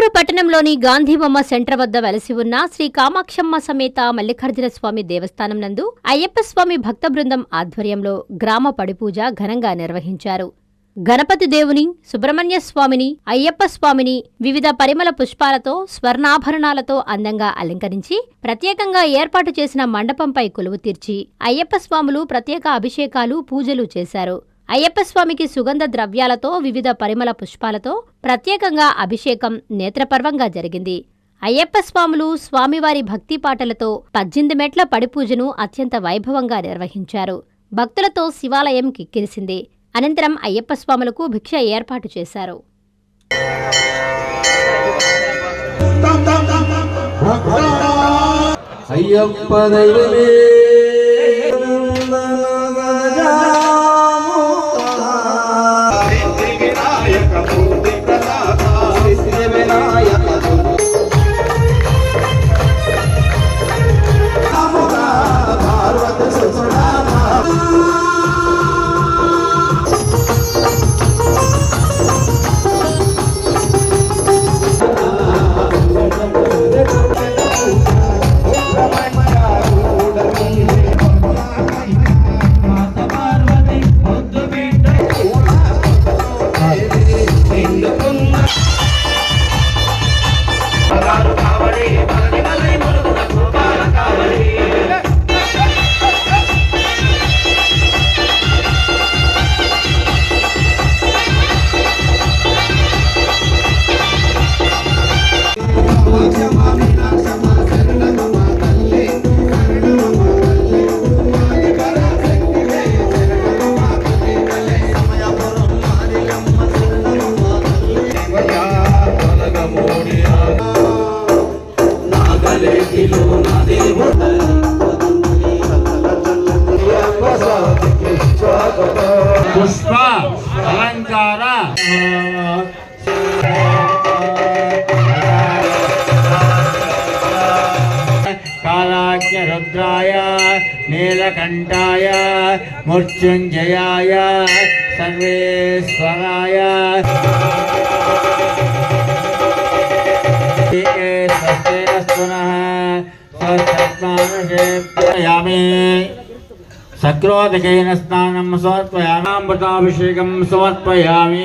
నెల్లూరు పట్టణంలోని గాంధీబొమ్మ సెంటర్ వద్ద వెలసి ఉన్న శ్రీ కామాక్షమ్మ సమేత మల్లికార్జున స్వామి దేవస్థానం నందు అయ్యప్ప స్వామి భక్త బృందం ఆధ్వర్యంలో గ్రామ పడిపూజ ఘనంగా నిర్వహించారు. గణపతి దేవుని సుబ్రహ్మణ్య స్వామిని అయ్యప్ప స్వామిని వివిధ పరిమళ పుష్పాలతో స్వర్ణాభరణాలతో అందంగా అలంకరించి ప్రత్యేకంగా ఏర్పాటు చేసిన మండపంపై కొలువు తీర్చి అయ్యప్ప స్వాములు ప్రత్యేక అభిషేకాలు పూజలు చేశారు. అయ్యప్ప స్వామికి సుగంధ ద్రవ్యాలతో వివిధ పరిమళ పుష్పాలతో ప్రత్యేకంగా అభిషేకం నేత్రపర్వంగా జరిగింది. అయ్యప్ప స్వాములు స్వామివారి భక్తి పాటలతో పద్దెనిమిది మెట్ల పడిపూజను అత్యంత వైభవంగా నిర్వహించారు. భక్తులతో శివాలయం కిక్కిరిసింది. అనంతరం అయ్యప్ప స్వాములకు భిక్ష ఏర్పాటు చేశారు. అయ్యప్ప పుష్ప అలంకార కాలాజ్ఞ రుద్రాయ నీలకంఠాయ మృత్యుంజయాయ సర్వేశ్వరాయ स्नायामी शक्रोदकेन स्नानं समर्पयामामृताभिषेकं समर्पयामि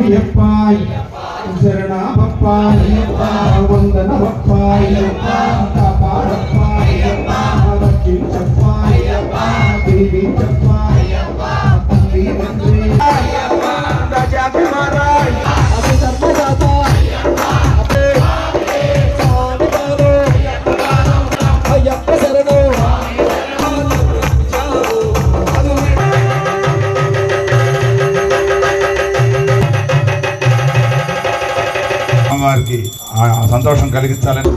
அபியப்பாய் சரணாபப்பாய் பவந்தனவப்பாய் பாடப்பாய் பாவக்கின் சப்பாய் திருவி సంతోషం కలిగించాలని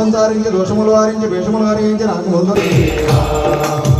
దుష్టులను సారించి దోషములు వారించి వేషములు వారించి నాకు మొదలు